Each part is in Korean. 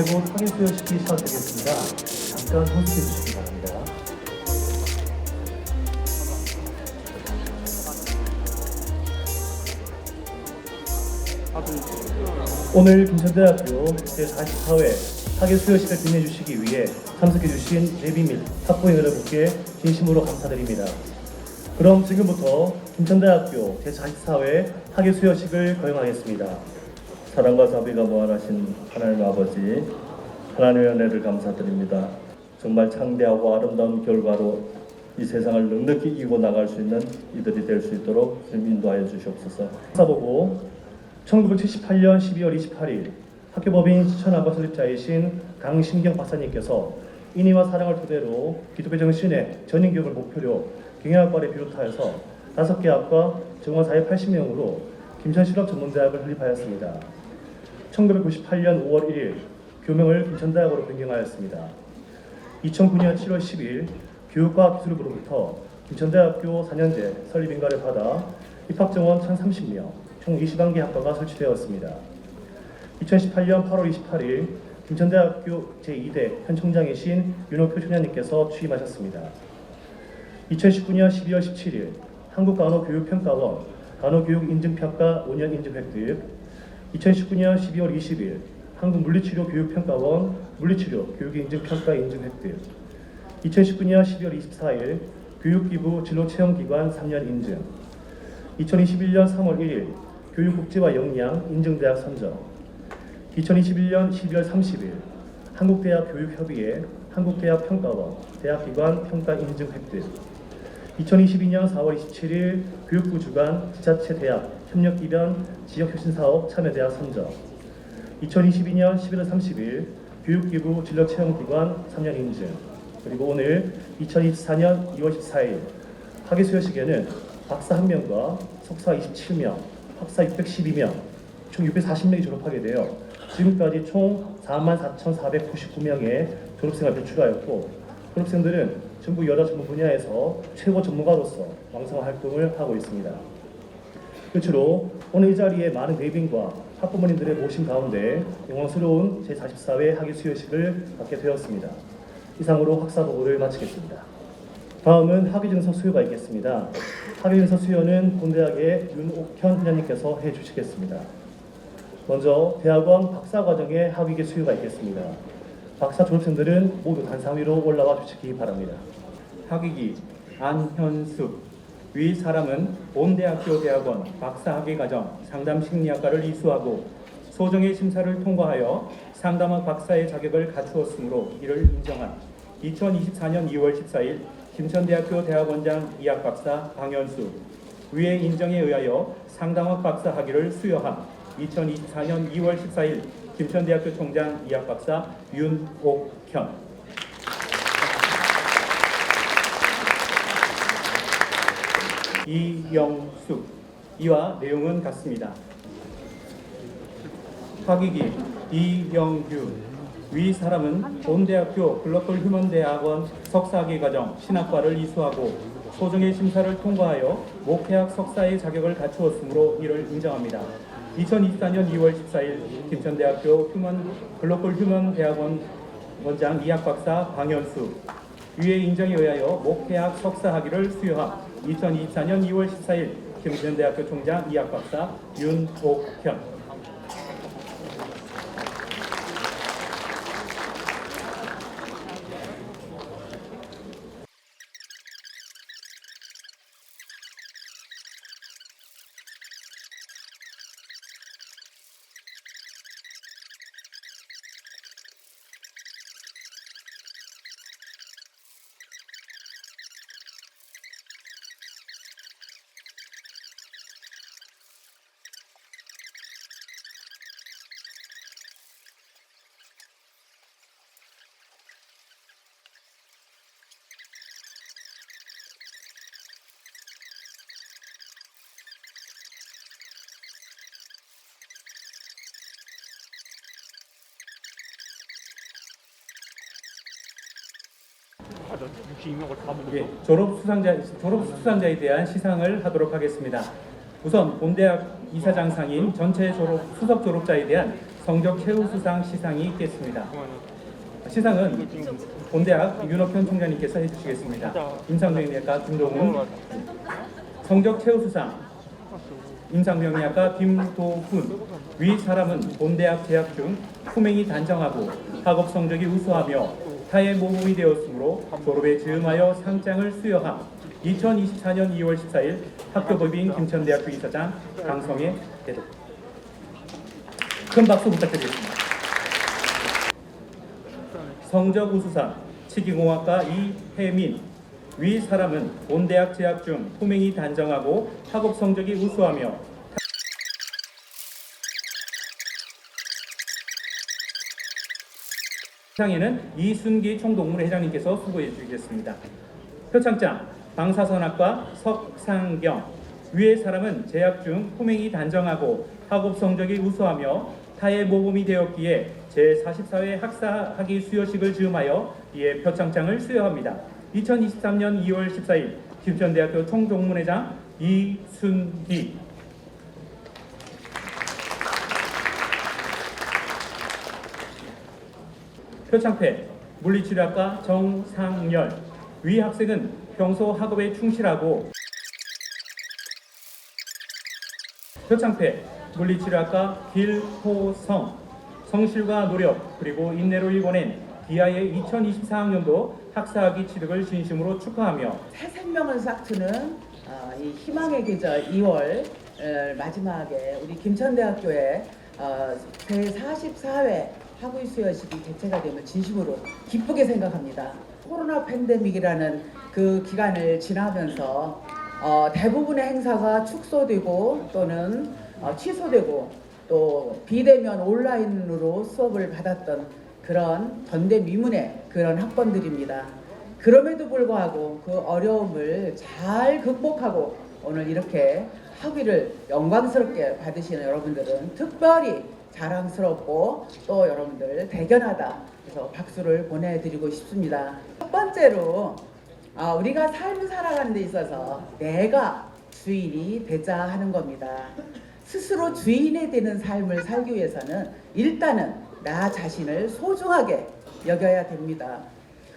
곧 학예 수여식이 시작되겠습니다. 잠깐 호스트해 주시기 바랍니다. 오늘 김천대학교 제44회 학예 수여식을 빛내주시기 위해 참석해주신 예비 및 학부모 여러분께 진심으로 감사드립니다. 그럼 지금부터 김천대학교 제44회 학예 수여식을 거행하겠습니다. 사랑과 자비가 무한하신 하나님 아버지 하나님의 은혜를 감사드립니다. 정말 창대하고 아름다운 결과로 이 세상을 넉넉히 이기고 나갈 수 있는 이들이 될 수 있도록 주님 인도하여 주시옵소서. 사보고 1978년 12월 28일 학교법인 시천학과 설립자이신 강신경 박사님께서 인의와 사랑을 토대로 기독교 정신의 전인 교육을 목표로 경영학과를 비롯하여서 다섯 개 학과 정원 480명으로 김천 실업전문대학을 설립하였습니다. 1998년 5월 1일 교명을 김천대학으로 변경하였습니다. 2009년 7월 10일 교육과학기술부로부터 김천대학교 4년제 설립 인가를 받아 입학 정원 1,030명, 총 21개 학과가 설치되었습니다. 2018년 8월 28일 김천대학교 제2대 현 총장이신 윤호표 총장님께서 취임하셨습니다. 2019년 12월 17일 한국간호교육평가원 간호교육인증평가 5년 인증 획득 2019년 12월 20일 한국 물리치료 교육평가원 물리치료 교육인증평가 인증 획득 2019년 12월 24일 교육기부 진로체험기관 3년 인증. 2021년 3월 1일 교육국제와 역량 인증대학 선정. 2021년 12월 30일 한국대학 교육협의회 한국대학 평가원 대학기관 평가 인증 획득 2022년 4월 27일 교육부 주관 지자체 대학 협력 이변 지역 혁신 사업 참여 대학 선정 2022년 11월 30일 교육기부 진로 체험 기관 3년 인증 그리고 오늘 2024년 2월 14일 학예 수여식에는 박사 1명과 석사 27명, 학사 612명, 총 640명이 졸업하게 되어 지금까지 총 44,499명의 졸업생을 배출하였고 졸업생들은 전부 여러 전문 분야에서 최고 전문가로서 왕성한 활동을 하고 있습니다. 끝으로 오늘 이 자리에 많은 대빈과 학부모님들의 모심 가운데 영광스러운 제44회 학예 수여식을 갖게 되었습니다. 이상으로 학사 보고를 마치겠습니다. 다음은 학위증서 수여가 있겠습니다. 학위증서 수여는 본대학의 윤옥현 회장님께서 해주시겠습니다. 먼저 대학원 박사과정의 학위계 수여가 있겠습니다. 박사 졸업생들은 모두 단상 위로 올라와 주시기 바랍니다. 학위기 안현숙 위 사람은 본대학교 대학원 박사학위 과정 상담 심리학과를 이수하고 소정의 심사를 통과하여 상담학 박사의 자격을 갖추었으므로 이를 인정한 2024년 2월 14일 김천대학교 대학원장 이학 박사 강현수. 위의 인정에 의하여 상담학 박사 학위를 수여함 2024년 2월 14일 김천대학교 총장 이학 박사 윤옥현 이영숙 이와 내용은 같습니다. 학위기 이영규 위 사람은 본대학교 글로벌 휴먼대학원 석사학위 과정 신학과를 이수하고 소정의 심사를 통과하여 목회학 석사의 자격을 갖추었으므로 이를 인정합니다. 2024년 2월 14일 김천대학교 휴먼 글로벌 휴먼대학원 원장 이학 박사 방현수 위의 인정에 의하여 목회학 석사 학위를 수여함 2024년 2월 14일 김천대학교 총장 이학 박사 윤옥현 예, 졸업 수상자 졸업 수상자에 대한 시상을 하도록 하겠습니다. 우선 본대학 이사장 상인 전체 졸업 수석 졸업자에 대한 성적 최우 수상 시상이 있겠습니다. 시상은 본대학 윤호편 총장님께서 해주시겠습니다. 임상병리학과 김동훈, 성적 최우 수상 임상병리학과 김도훈 위 사람은 본대학 재학 중 후맹이 단정하고 학업 성적이 우수하며 타의 모범이 되었으므로 졸업에 즈음하여 상장을 수여함. 2024년 2월 14일 학교법인 김천대학교 이사장 강성의 대도 큰 박수 부탁드리겠습니다. 성적 우수상 치기공학과 이혜민. 위 사람은 본대학 재학 중 후맹이 단정하고 학업 성적이 우수하며 상에는 이순기 총동문 회장님께서 수고해 주시겠습니다. 표창장 방사선학과 석상경 위의 사람은 재학 중 후맹이 단정하고 학업 성적이 우수하며 타의 모범이 되었기에 제44회 학사학위 수여식을 즈음하여 이에 표창장을 수여합니다. 2023년 2월 14일 김천대학교 총동문회장 이순기 표창패 물리치료학과 정상열. 위 학생은 평소 학업에 충실하고 표창패 물리치료학과 길호성. 성실과 노력 그리고 인내로 일궈낸 기아의 2024학년도 학사학위 취득을 진심으로 축하하며 새 생명을 싹트는 어, 이 희망의 계절 2월 어, 마지막에 우리 김천대학교에 어, 제44회 학위 수여식이 개최가 되면 진심으로 기쁘게 생각합니다. 코로나 팬데믹이라는 그 기간을 지나면서 어, 대부분의 행사가 축소되고 또는 어, 취소되고 또 비대면 온라인으로 수업을 받았던 그런 전대미문의 그런 학번들입니다. 그럼에도 불구하고 그 어려움을 잘 극복하고 오늘 이렇게 학위를 영광스럽게 받으시는 여러분들은 특별히 자랑스럽고 또 여러분들 대견하다. 그래서 박수를 보내드리고 싶습니다. 첫 번째로 아, 우리가 삶을 살아가는 데 있어서 내가 주인이 되자 하는 겁니다. 스스로 주인이 되는 삶을 살기 위해서는 일단은 나 자신을 소중하게 여겨야 됩니다.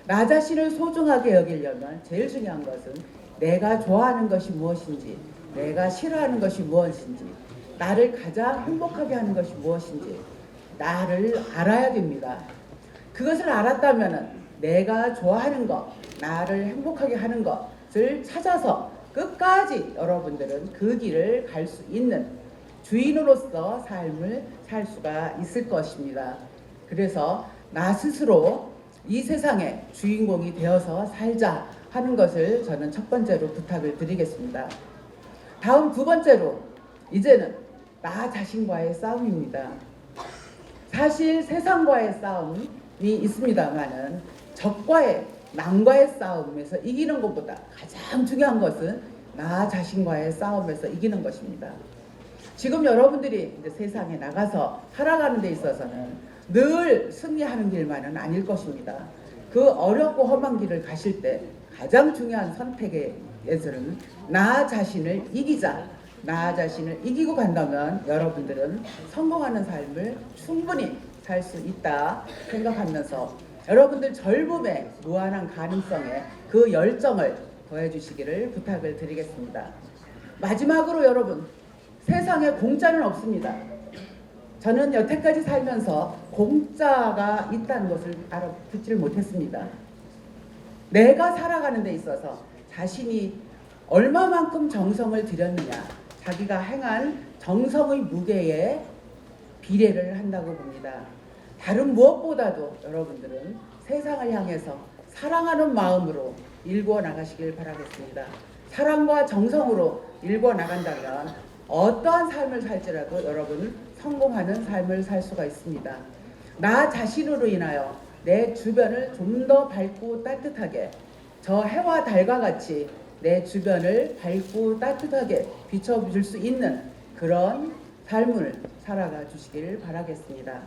나 자신을 소중하게 여기려면 제일 중요한 것은 내가 좋아하는 것이 무엇인지, 내가 싫어하는 것이 무엇인지, 나를 가장 행복하게 하는 것이 무엇인지, 나를 알아야 됩니다. 그것을 알았다면 내가 좋아하는 것, 나를 행복하게 하는 것을 찾아서 끝까지 여러분들은 그 길을 갈 수 있는 주인으로서 삶을 살 수가 있을 것입니다. 그래서 나 스스로 이 세상의 주인공이 되어서 살자 하는 것을 저는 첫 번째로 부탁을 드리겠습니다. 다음 두 번째로 이제는 나 자신과의 싸움입니다. 사실 세상과의 싸움이 있습니다만은 적과의 남과의 싸움에서 이기는 것보다 가장 중요한 것은 나 자신과의 싸움에서 이기는 것입니다. 지금 여러분들이 이제 세상에 나가서 살아가는 데 있어서는 늘 승리하는 길만은 아닐 것입니다. 그 어렵고 험한 길을 가실 때 가장 중요한 선택에서는 나 자신을 이기자. 나 자신을 이기고 간다면 여러분들은 성공하는 삶을 충분히 살 수 있다 생각하면서 여러분들 젊음의 무한한 가능성에 그 열정을 더해주시기를 부탁을 드리겠습니다. 마지막으로 여러분 세상에 공짜는 없습니다. 저는 여태까지 살면서 공짜가 있다는 것을 알아듣지를 못했습니다. 내가 살아가는 데 있어서 자신이 얼마만큼 정성을 들였느냐, 자기가 행한 정성의 무게에 비례를 한다고 봅니다. 다른 무엇보다도 여러분들은 세상을 향해서 사랑하는 마음으로 일구어 나가시길 바라겠습니다. 사랑과 정성으로 일구어 나간다면 어떠한 삶을 살지라도 여러분은 성공하는 삶을 살 수가 있습니다. 나 자신으로 인하여 내 주변을 좀 더 밝고 따뜻하게 저 해와 달과 같이 내 주변을 밝고 따뜻하게 비춰줄 수 있는 그런 삶을 살아가 주시길 바라겠습니다.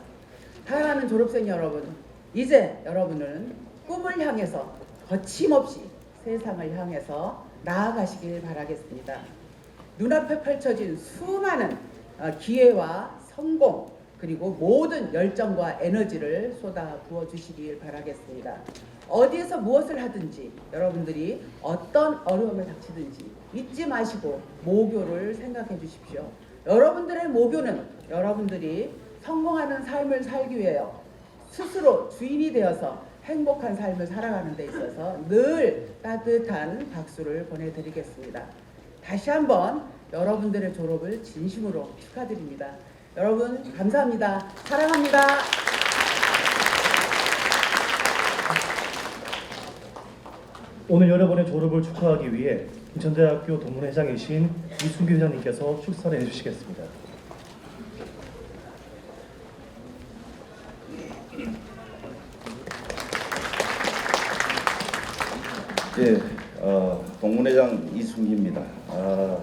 사랑하는 졸업생 여러분, 이제 여러분은 꿈을 향해서 거침없이 세상을 향해서 나아가시길 바라겠습니다. 눈앞에 펼쳐진 수많은 어, 기회와 성공 그리고 모든 열정과 에너지를 쏟아 부어 주시길 바라겠습니다. 어디에서 무엇을 하든지 여러분들이 어떤 어려움을 닥치든지 잊지 마시고 모교를 생각해 주십시오. 여러분들의 모교는 여러분들이 성공하는 삶을 살기 위해요. 스스로 주인이 되어서 행복한 삶을 살아가는 데 있어서 늘 따뜻한 박수를 보내드리겠습니다. 다시 한번 여러분들의 졸업을 진심으로 축하드립니다. 여러분 감사합니다. 사랑합니다. 오늘 여러분의 졸업을 축하하기 위해 김천대학교 동문회장이신 이순규 회장님께서 축사를 해주시겠습니다. 예, 어, 동문회장 이순기입니다. 아,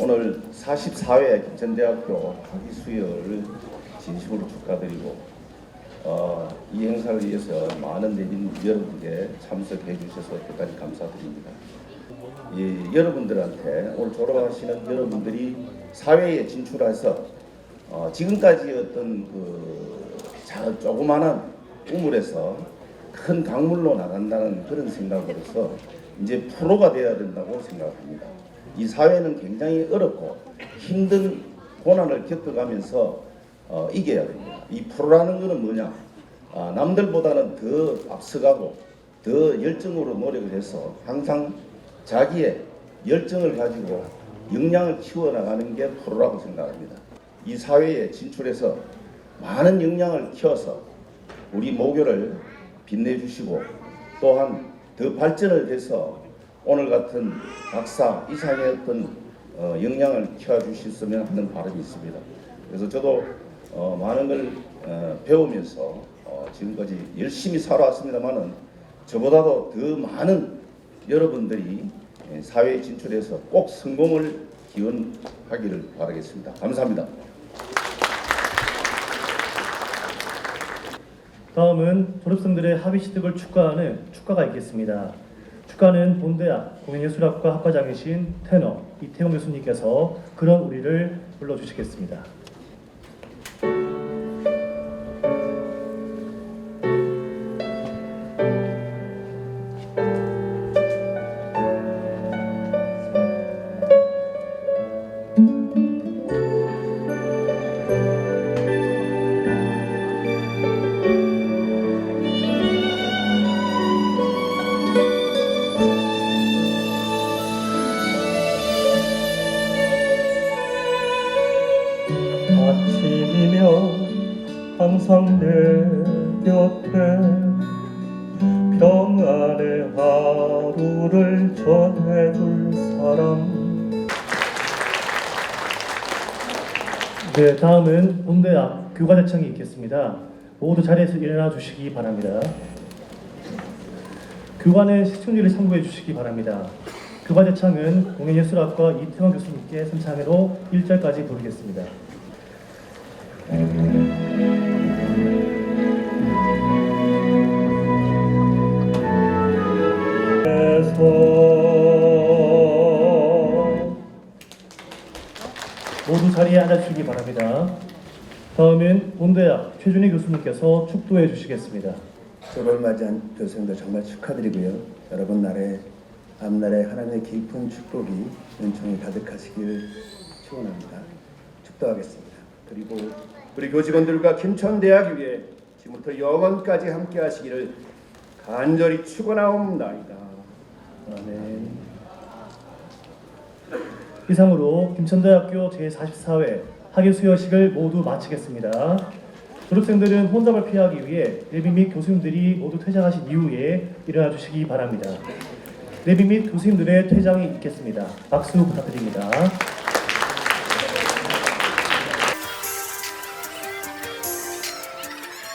오늘 44회 김천대학교 학위 수여를 진심으로 축하드리고 어, 이 행사를 위해서 많은 내빈 여러분께 참석해 주셔서 대단히 감사드립니다. 이, 여러분들한테 오늘 졸업하시는 여러분들이 사회에 진출해서 어, 지금까지 어떤 그 자, 조그마한 우물에서 큰 강물로 나간다는 그런 생각으로서 이제 프로가 되어야 된다고 생각합니다. 이 사회는 굉장히 어렵고 힘든 고난을 겪어가면서 어, 이겨야 됩니다. 이 프로라는 것은 뭐냐? 아, 남들보다는 더 앞서가고 더 열정으로 노력을 해서 항상 자기의 열정을 가지고 역량을 키워나가는 게 프로라고 생각합니다. 이 사회에 진출해서 많은 역량을 키워서 우리 모교를 빛내주시고 또한 더 발전을 해서 오늘 같은 박사 이상의 어떤 어, 역량을 키워주셨으면 하는 바람이 있습니다. 그래서 저도 어, 많은 걸 어, 배우면서 어, 지금까지 열심히 살아왔습니다만은 저보다도 더 많은 여러분들이 예, 사회에 진출해서 꼭 성공을 기원하기를 바라겠습니다. 감사합니다. 다음은 졸업생들의 합의 취득을 축하하는 축가가 있겠습니다. 축가는 본대학 공연예술학과 학과장이신 테너 이태용 교수님께서 그런 우리를 불러주시겠습니다. 네, 다음은 본대학 교과대청이 있겠습니다. 모두 자리에서 일어나 주시기 바랍니다. 교과는 시청률을 참고해 주시기 바랍니다. 교과대청은 공연예술학과 이태원 교수님께 선창으로 1절까지 부르겠습니다. 에 자리에 앉아주시기 바랍니다. 다음은 본대학 최준희 교수님께서 축도해 주시겠습니다. 졸업을 맞이한 교수님들 정말 축하드리고요. 여러분 날에 앞날에 하나님의 깊은 축복이 은총이 가득하시길 축원합니다. 축도하겠습니다. 그리고 우리 교직원들과 김천대학 위에 지금부터 영원까지 함께 하시기를 간절히 축원하옵나이다. 아멘. 이상으로 김천대학교 제44회 학예 수여식을 모두 마치겠습니다. 졸업생들은 혼잡을 피하기 위해 내비 및 교수님들이 모두 퇴장하신 이후에 일어나 주시기 바랍니다. 내비 및 교수님들의 퇴장이 있겠습니다. 박수 부탁드립니다.